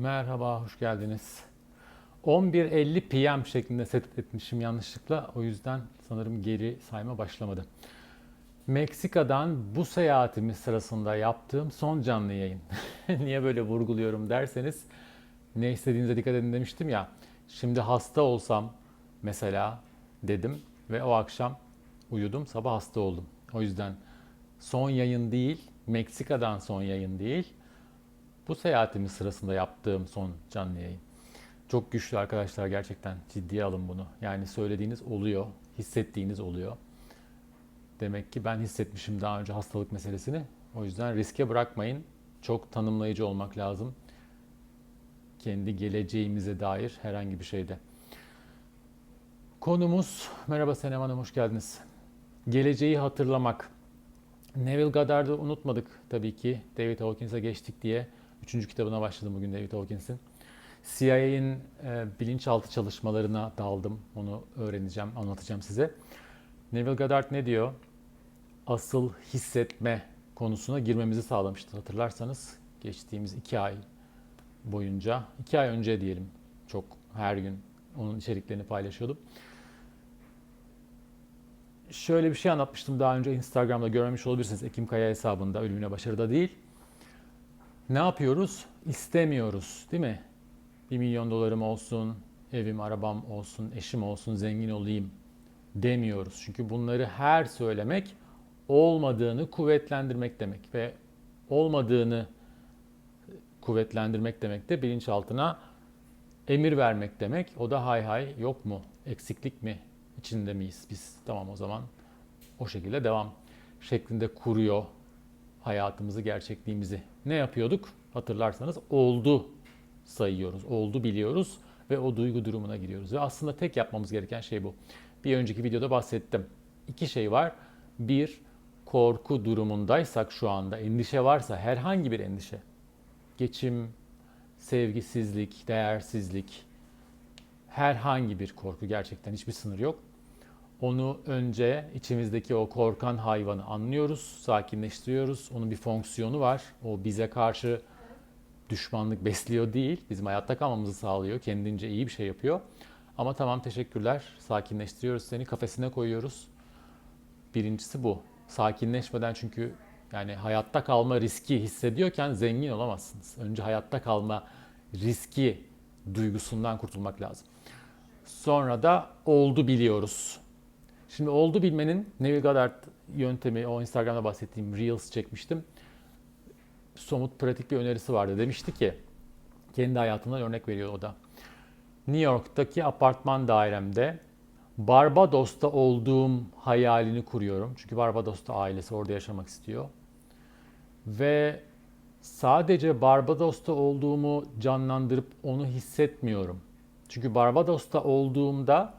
Merhaba, hoş geldiniz. 11.50 PM şeklinde set etmişim yanlışlıkla. O yüzden sanırım geri sayma başlamadı. Meksika'dan bu seyahatimiz sırasında yaptığım son canlı yayın. Niye böyle vurguluyorum derseniz ne istediğinize dikkat edin demiştim ya. Şimdi hasta olsam mesela dedim ve o akşam uyudum, sabah hasta oldum. O yüzden son yayın değil, Meksika'dan son yayın değil. Bu seyahatimiz sırasında yaptığım son canlı yayın. Çok güçlü arkadaşlar gerçekten ciddiye alın bunu. Yani söylediğiniz oluyor, hissettiğiniz oluyor. Demek ki ben hissetmişim daha önce hastalık meselesini. O yüzden riske bırakmayın. Çok tanımlayıcı olmak lazım. Kendi geleceğimize dair herhangi bir şeyde. Konumuz, merhaba Senem Hanım hoş geldiniz. Geleceği hatırlamak. Neville Goddard'ı unutmadık tabii ki. David Hawkins'e geçtik diye. Üçüncü kitabına başladım bugün David Hawkins'in. CIA'in e, bilinçaltı çalışmalarına daldım. Onu öğreneceğim, anlatacağım size. Neville Goddard ne diyor? Asıl hissetme konusuna girmemizi sağlamıştı. Hatırlarsanız geçtiğimiz iki ay boyunca, iki ay önce diyelim çok her gün onun içeriklerini paylaşıyordum. Şöyle bir şey anlatmıştım daha önce Instagram'da görmemiş olabilirsiniz. Ekim Kaya hesabında Ölümüne Başarıda değil. Ne yapıyoruz? İstemiyoruz değil mi? 1 milyon dolarım olsun, evim, arabam olsun, eşim olsun, zengin olayım demiyoruz. Çünkü bunları her söylemek olmadığını kuvvetlendirmek demek ve olmadığını kuvvetlendirmek demek de bilinçaltına emir vermek demek. O da hay hay yok mu? Eksiklik mi? İçinde miyiz biz? Tamam o zaman o şekilde devam şeklinde kuruyor hayatımızı, gerçekliğimizi. Ne yapıyorduk? Hatırlarsanız oldu sayıyoruz, oldu biliyoruz ve o duygu durumuna giriyoruz. Ve aslında tek yapmamız gereken şey bu. Bir önceki videoda bahsettim. İki şey var. Bir, korku durumundaysak şu anda, endişe varsa herhangi bir endişe, geçim, sevgisizlik, değersizlik, herhangi bir korku gerçekten hiçbir sınır yok. Onu önce içimizdeki o korkan hayvanı anlıyoruz, sakinleştiriyoruz. Onun bir fonksiyonu var. O bize karşı düşmanlık besliyor değil. Bizim hayatta kalmamızı sağlıyor. Kendince iyi bir şey yapıyor. Ama tamam teşekkürler. Sakinleştiriyoruz seni. Kafesine koyuyoruz. Birincisi bu. Sakinleşmeden çünkü yani hayatta kalma riski hissediyorken zengin olamazsınız. Önce hayatta kalma riski duygusundan kurtulmak lazım. Sonra da oldu biliyoruz. Şimdi oldu bilmenin Neville Goddard yöntemi, o Instagram'da bahsettiğim Reels çekmiştim. Somut pratik bir önerisi vardı. Demişti ki, kendi hayatından örnek veriyor o da. New York'taki apartman dairemde Barbados'ta olduğum hayalini kuruyorum. Çünkü Barbados'ta ailesi orada yaşamak istiyor. Ve sadece Barbados'ta olduğumu canlandırıp onu hissetmiyorum. Çünkü Barbados'ta olduğumda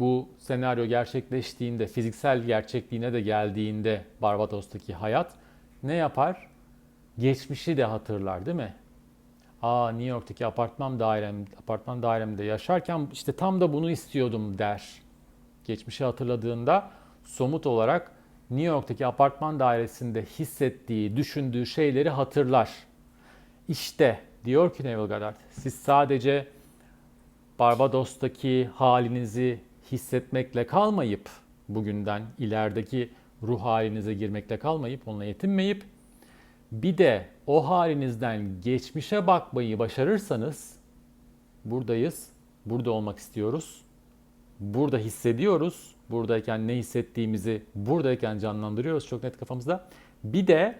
bu senaryo gerçekleştiğinde, fiziksel gerçekliğine de geldiğinde Barbados'taki hayat ne yapar? Geçmişi de hatırlar değil mi? Aa New York'taki apartman dairem, apartman dairemde yaşarken işte tam da bunu istiyordum der. Geçmişi hatırladığında somut olarak New York'taki apartman dairesinde hissettiği, düşündüğü şeyleri hatırlar. İşte diyor ki Neville Goddard, siz sadece Barbados'taki halinizi hissetmekle kalmayıp, bugünden ilerideki ruh halinize girmekle kalmayıp, onunla yetinmeyip, bir de o halinizden geçmişe bakmayı başarırsanız, buradayız, burada olmak istiyoruz, burada hissediyoruz, buradayken ne hissettiğimizi buradayken canlandırıyoruz çok net kafamızda. Bir de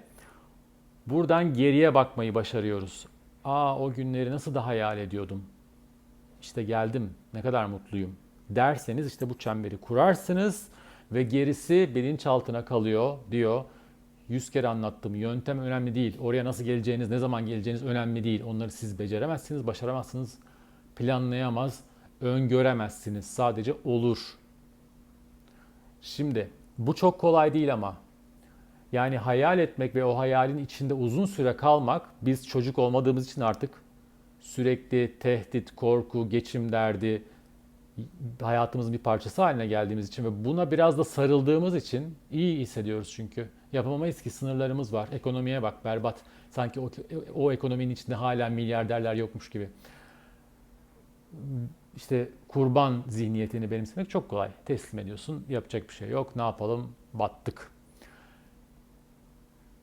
buradan geriye bakmayı başarıyoruz. Aa o günleri nasıl da hayal ediyordum. İşte geldim, ne kadar mutluyum derseniz işte bu çemberi kurarsınız ve gerisi bilinçaltına kalıyor diyor. Yüz kere anlattım. Yöntem önemli değil. Oraya nasıl geleceğiniz, ne zaman geleceğiniz önemli değil. Onları siz beceremezsiniz, başaramazsınız, planlayamaz, öngöremezsiniz. Sadece olur. Şimdi bu çok kolay değil ama. Yani hayal etmek ve o hayalin içinde uzun süre kalmak biz çocuk olmadığımız için artık sürekli tehdit, korku, geçim derdi, hayatımızın bir parçası haline geldiğimiz için ve buna biraz da sarıldığımız için iyi hissediyoruz çünkü. Yapamayız ki sınırlarımız var. Ekonomiye bak berbat. Sanki o, o ekonominin içinde hala milyarderler yokmuş gibi. İşte kurban zihniyetini benimsemek çok kolay. Teslim ediyorsun. Yapacak bir şey yok. Ne yapalım? Battık.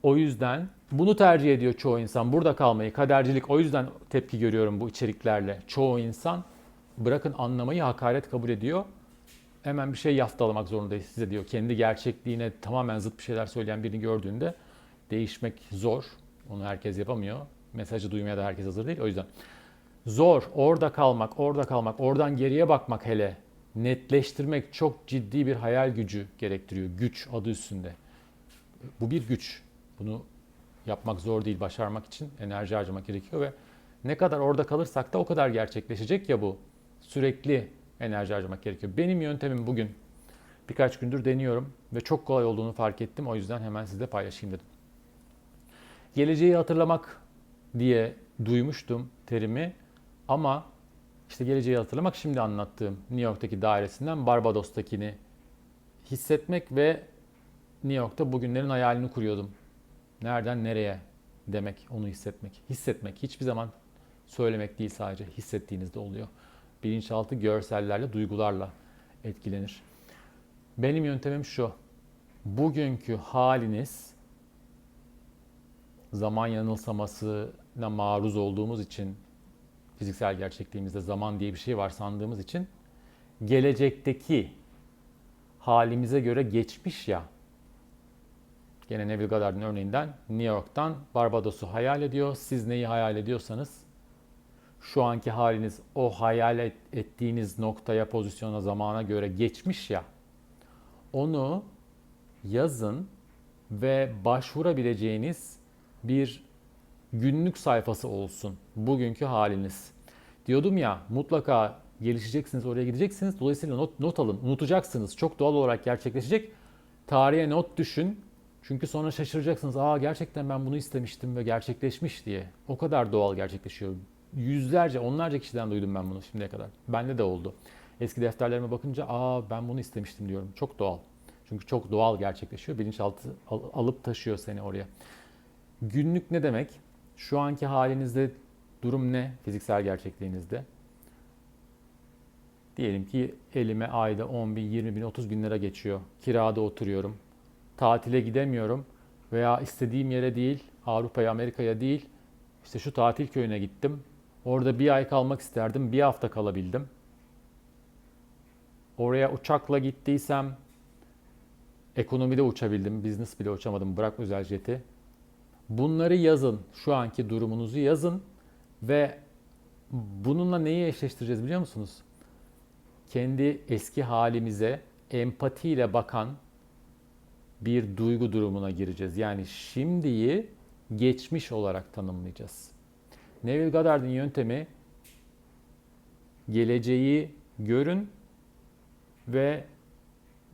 O yüzden bunu tercih ediyor çoğu insan. Burada kalmayı, kadercilik. O yüzden tepki görüyorum bu içeriklerle. Çoğu insan bırakın anlamayı hakaret kabul ediyor. Hemen bir şey yaftalamak zorundayız size diyor. Kendi gerçekliğine tamamen zıt bir şeyler söyleyen birini gördüğünde değişmek zor. Onu herkes yapamıyor. Mesajı duymaya da herkes hazır değil. O yüzden zor. Orada kalmak, orada kalmak, oradan geriye bakmak hele netleştirmek çok ciddi bir hayal gücü gerektiriyor. Güç adı üstünde. Bu bir güç. Bunu yapmak zor değil. Başarmak için enerji harcamak gerekiyor ve ne kadar orada kalırsak da o kadar gerçekleşecek ya bu. Sürekli enerji harcamak gerekiyor. Benim yöntemim bugün birkaç gündür deniyorum ve çok kolay olduğunu fark ettim. O yüzden hemen sizle paylaşayım dedim. Geleceği hatırlamak diye duymuştum terimi ama işte geleceği hatırlamak şimdi anlattığım New York'taki dairesinden Barbados'takini hissetmek ve New York'ta bugünlerin hayalini kuruyordum. Nereden nereye demek, onu hissetmek. Hissetmek hiçbir zaman söylemek değil sadece hissettiğinizde oluyor. Bilinçaltı görsellerle, duygularla etkilenir. Benim yöntemim şu. Bugünkü haliniz zaman yanılsamasına maruz olduğumuz için fiziksel gerçekliğimizde zaman diye bir şey var sandığımız için gelecekteki halimize göre geçmiş ya Gene Neville Goddard'ın örneğinden New York'tan Barbados'u hayal ediyor. Siz neyi hayal ediyorsanız şu anki haliniz o hayal et, ettiğiniz noktaya, pozisyona, zamana göre geçmiş ya. Onu yazın ve başvurabileceğiniz bir günlük sayfası olsun bugünkü haliniz. Diyordum ya mutlaka gelişeceksiniz, oraya gideceksiniz. Dolayısıyla not, not alın, unutacaksınız. Çok doğal olarak gerçekleşecek. Tarihe not düşün. Çünkü sonra şaşıracaksınız. Aa gerçekten ben bunu istemiştim ve gerçekleşmiş diye. O kadar doğal gerçekleşiyor. Yüzlerce, onlarca kişiden duydum ben bunu şimdiye kadar. Bende de oldu. Eski defterlerime bakınca aa ben bunu istemiştim diyorum. Çok doğal. Çünkü çok doğal gerçekleşiyor. Bilinçaltı al- alıp taşıyor seni oraya. Günlük ne demek? Şu anki halinizde durum ne fiziksel gerçekliğinizde? Diyelim ki elime ayda 10 bin, 20 bin, 30 bin lira geçiyor. Kirada oturuyorum. Tatile gidemiyorum veya istediğim yere değil, Avrupa'ya, Amerika'ya değil, işte şu tatil köyüne gittim. Orada bir ay kalmak isterdim, bir hafta kalabildim. Oraya uçakla gittiysem ekonomide uçabildim, business bile uçamadım, bırak özel jeti. Bunları yazın, şu anki durumunuzu yazın ve bununla neyi eşleştireceğiz biliyor musunuz? Kendi eski halimize empatiyle bakan bir duygu durumuna gireceğiz. Yani şimdiyi geçmiş olarak tanımlayacağız. Neville Goddard'ın yöntemi geleceği görün ve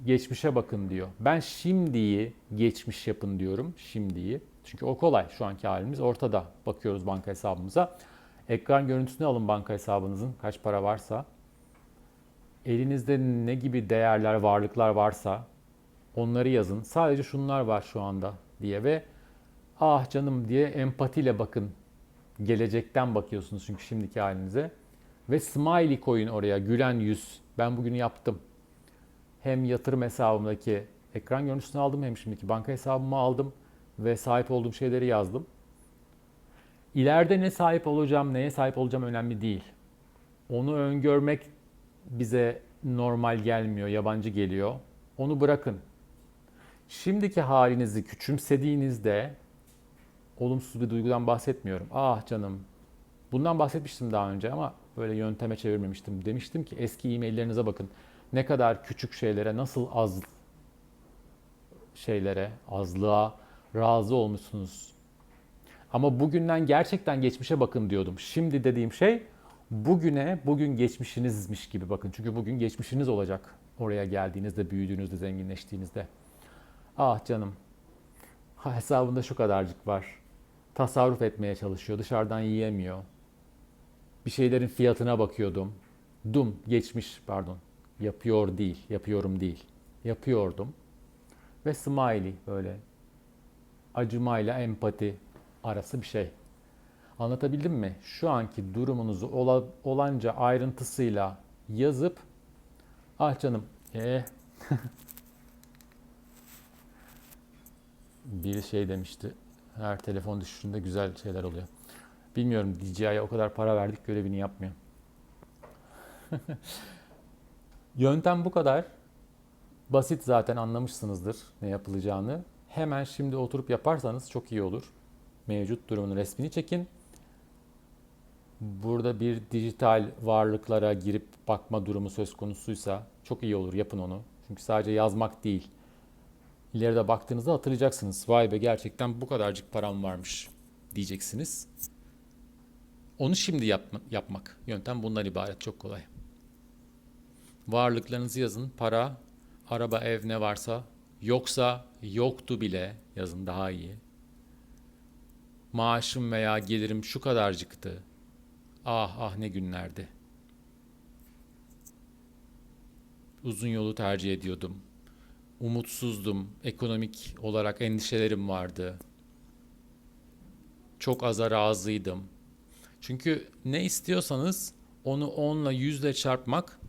geçmişe bakın diyor. Ben şimdiyi geçmiş yapın diyorum. Şimdiyi. Çünkü o kolay. Şu anki halimiz ortada. Bakıyoruz banka hesabımıza. Ekran görüntüsünü alın banka hesabınızın. Kaç para varsa. Elinizde ne gibi değerler, varlıklar varsa onları yazın. Sadece şunlar var şu anda diye ve ah canım diye empatiyle bakın. Gelecekten bakıyorsunuz çünkü şimdiki halinize. Ve smiley koyun oraya gülen yüz. Ben bugün yaptım. Hem yatırım hesabımdaki ekran görüntüsünü aldım hem şimdiki banka hesabımı aldım ve sahip olduğum şeyleri yazdım. İleride ne sahip olacağım, neye sahip olacağım önemli değil. Onu öngörmek bize normal gelmiyor, yabancı geliyor. Onu bırakın. Şimdiki halinizi küçümsediğinizde olumsuz bir duygudan bahsetmiyorum. Ah canım. Bundan bahsetmiştim daha önce ama böyle yönteme çevirmemiştim. Demiştim ki eski e-maillerinize bakın. Ne kadar küçük şeylere, nasıl az şeylere, azlığa razı olmuşsunuz. Ama bugünden gerçekten geçmişe bakın diyordum. Şimdi dediğim şey bugüne, bugün geçmişinizmiş gibi bakın. Çünkü bugün geçmişiniz olacak oraya geldiğinizde, büyüdüğünüzde, zenginleştiğinizde. Ah canım, hesabında şu kadarcık var. Tasarruf etmeye çalışıyor, dışarıdan yiyemiyor. Bir şeylerin fiyatına bakıyordum. Dum, geçmiş pardon. Yapıyor değil, yapıyorum değil. Yapıyordum. Ve smiley böyle acımayla empati arası bir şey. Anlatabildim mi? Şu anki durumunuzu ola, olanca ayrıntısıyla yazıp ah canım ee, bir şey demişti. Her telefon düşüşünde güzel şeyler oluyor. Bilmiyorum DJI'ye o kadar para verdik görevini yapmıyor. Yöntem bu kadar. Basit zaten anlamışsınızdır ne yapılacağını. Hemen şimdi oturup yaparsanız çok iyi olur. Mevcut durumun resmini çekin. Burada bir dijital varlıklara girip bakma durumu söz konusuysa çok iyi olur yapın onu. Çünkü sadece yazmak değil. İleride baktığınızda hatırlayacaksınız. Vay be gerçekten bu kadarcık param varmış diyeceksiniz. Onu şimdi yapma, yapmak. Yöntem bundan ibaret. Çok kolay. Varlıklarınızı yazın. Para, araba, ev ne varsa. Yoksa yoktu bile yazın daha iyi. Maaşım veya gelirim şu kadarcıktı. Ah ah ne günlerdi. Uzun yolu tercih ediyordum. Umutsuzdum. Ekonomik olarak endişelerim vardı. Çok aza razıydım. Çünkü ne istiyorsanız onu 10 ile 100 ile çarpmak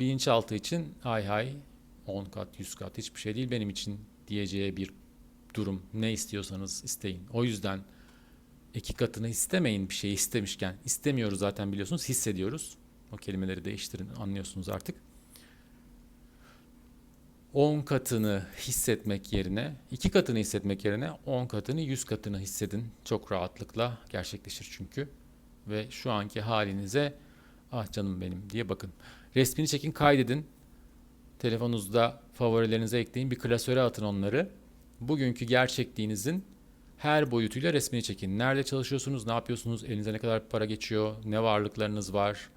bilinçaltı için hay hay 10 kat 100 kat hiçbir şey değil benim için diyeceği bir durum. Ne istiyorsanız isteyin. O yüzden iki katını istemeyin bir şey istemişken. İstemiyoruz zaten biliyorsunuz hissediyoruz. O kelimeleri değiştirin anlıyorsunuz artık. 10 katını hissetmek yerine, 2 katını hissetmek yerine 10 katını, 100 katını hissedin. Çok rahatlıkla gerçekleşir çünkü. Ve şu anki halinize ah canım benim diye bakın. Resmini çekin, kaydedin. Telefonunuzda favorilerinize ekleyin. Bir klasöre atın onları. Bugünkü gerçekliğinizin her boyutuyla resmini çekin. Nerede çalışıyorsunuz, ne yapıyorsunuz, elinize ne kadar para geçiyor, ne varlıklarınız var,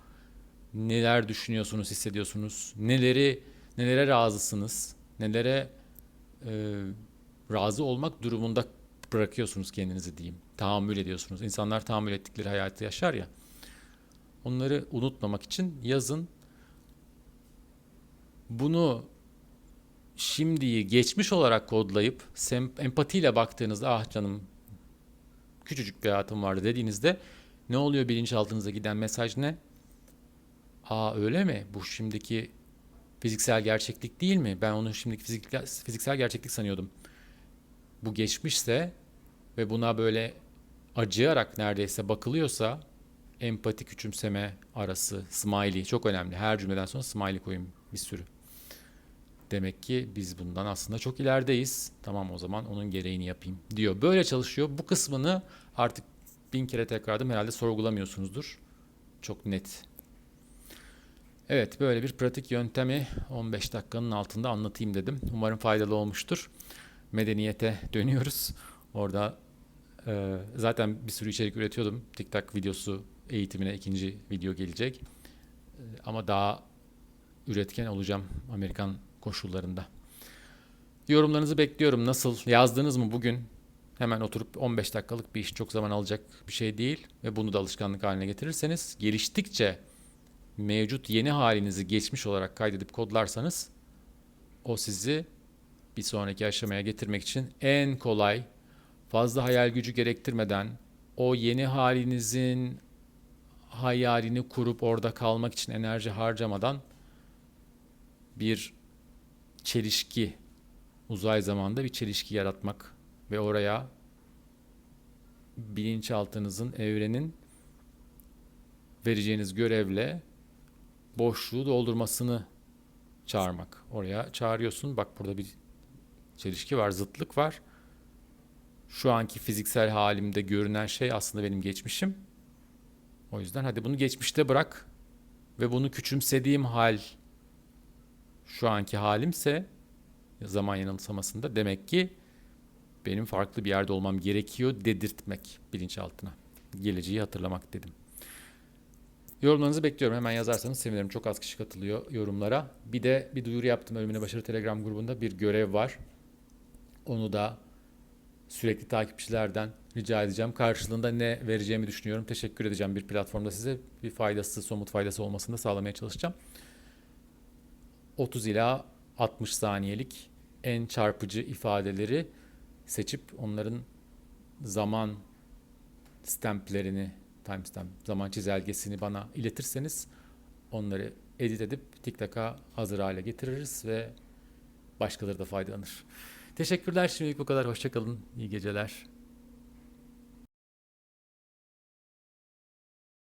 neler düşünüyorsunuz, hissediyorsunuz, neleri nelere razısınız, nelere e, razı olmak durumunda bırakıyorsunuz kendinizi diyeyim. Tahammül ediyorsunuz. İnsanlar tahammül ettikleri hayatı yaşar ya. Onları unutmamak için yazın. Bunu şimdiyi geçmiş olarak kodlayıp empatiyle baktığınızda ah canım küçücük bir hayatım vardı dediğinizde ne oluyor bilinçaltınıza giden mesaj ne? Aa öyle mi? Bu şimdiki fiziksel gerçeklik değil mi? Ben onu şimdiki fiziksel, fiziksel gerçeklik sanıyordum. Bu geçmişse ve buna böyle acıyarak neredeyse bakılıyorsa empati küçümseme arası smiley çok önemli. Her cümleden sonra smiley koyun bir sürü. Demek ki biz bundan aslında çok ilerideyiz. Tamam o zaman onun gereğini yapayım diyor. Böyle çalışıyor. Bu kısmını artık bin kere tekrarladım herhalde sorgulamıyorsunuzdur. Çok net Evet böyle bir pratik yöntemi 15 dakikanın altında anlatayım dedim. Umarım faydalı olmuştur. Medeniyete dönüyoruz. Orada e, zaten bir sürü içerik üretiyordum. TikTok videosu eğitimine ikinci video gelecek. E, ama daha üretken olacağım Amerikan koşullarında. Yorumlarınızı bekliyorum. Nasıl? Yazdınız mı bugün? Hemen oturup 15 dakikalık bir iş çok zaman alacak bir şey değil ve bunu da alışkanlık haline getirirseniz geliştikçe mevcut yeni halinizi geçmiş olarak kaydedip kodlarsanız o sizi bir sonraki aşamaya getirmek için en kolay, fazla hayal gücü gerektirmeden o yeni halinizin hayalini kurup orada kalmak için enerji harcamadan bir çelişki, uzay zamanda bir çelişki yaratmak ve oraya bilinçaltınızın, evrenin vereceğiniz görevle boşluğu doldurmasını çağırmak. Oraya çağırıyorsun. Bak burada bir çelişki var, zıtlık var. Şu anki fiziksel halimde görünen şey aslında benim geçmişim. O yüzden hadi bunu geçmişte bırak ve bunu küçümsediğim hal şu anki halimse zaman yanılsamasında demek ki benim farklı bir yerde olmam gerekiyor dedirtmek bilinçaltına. Geleceği hatırlamak dedim. Yorumlarınızı bekliyorum. Hemen yazarsanız sevinirim. Çok az kişi katılıyor yorumlara. Bir de bir duyuru yaptım Ölümüne Başarı Telegram grubunda bir görev var. Onu da sürekli takipçilerden rica edeceğim. Karşılığında ne vereceğimi düşünüyorum. Teşekkür edeceğim bir platformda size. Bir faydası, somut faydası olmasını da sağlamaya çalışacağım. 30 ila 60 saniyelik en çarpıcı ifadeleri seçip onların zaman stamplerini, timestamp, zaman çizelgesini bana iletirseniz onları edit edip TikTok'a hazır hale getiririz ve başkaları da faydalanır. Teşekkürler şimdilik bu kadar. Hoşçakalın. İyi geceler.